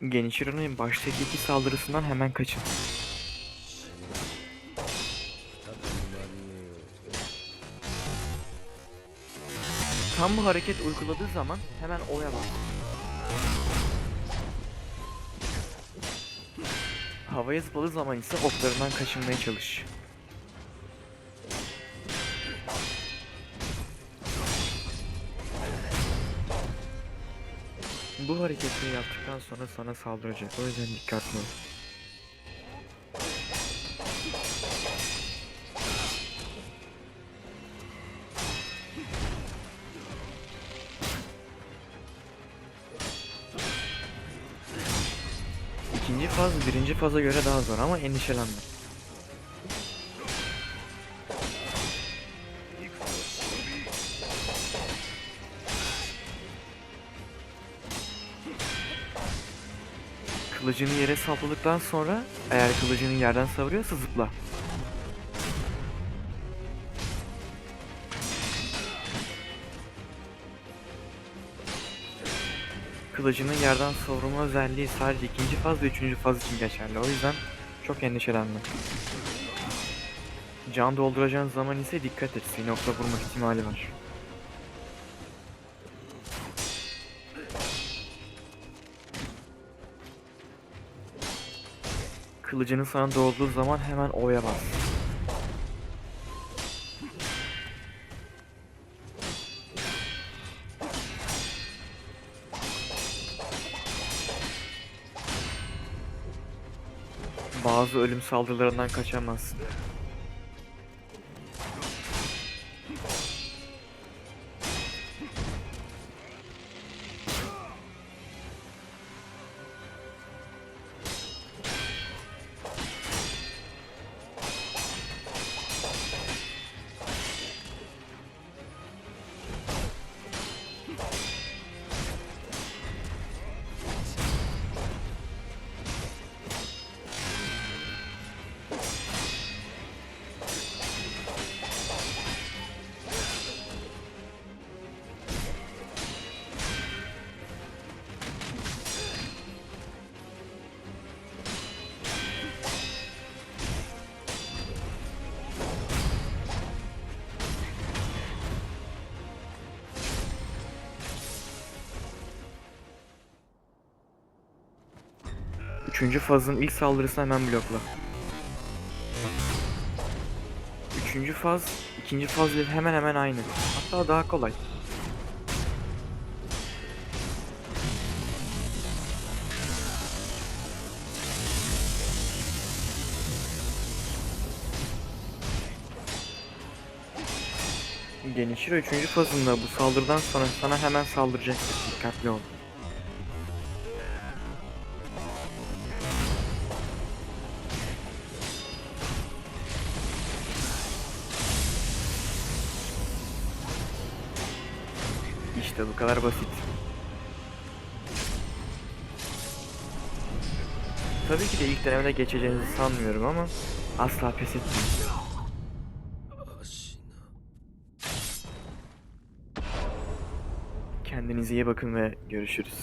Genichiro'nun baştaki saldırısından hemen kaçın. Tam bu hareket uyguladığı zaman hemen O'ya bas. Havaya zıpladığı zaman ise oklarından kaçınmaya çalış. Bu hareketi yaptıktan sonra sana saldıracak. O yüzden dikkatli ol. İkinci faz birinci faza göre daha zor ama endişelenme. Kılıcını yere sapladıktan sonra eğer kılıcını yerden savuruyorsa zıpla. Kılıcının yerden savrulma özelliği sadece ikinci faz ve üçüncü faz için geçerli. O yüzden çok endişelenme. Can dolduracağın zaman ise dikkat et. Seni okla vurma ihtimali var. Kılıcının sana doğrulduğu zaman hemen O'ya bas. Bazı ölüm saldırılarından kaçamazsın. Üçüncü fazın ilk saldırısını hemen blokla. Üçüncü faz, ikinci faz ile hemen hemen aynı. Hatta daha kolay. Genişiro üçüncü fazında bu saldırıdan sonra sana hemen saldıracaktır. Dikkatli ol. İşte bu kadar basit. Tabii ki de ilk denemede geçeceğinizi sanmıyorum ama asla pes etmeyin. Kendinize iyi bakın ve görüşürüz.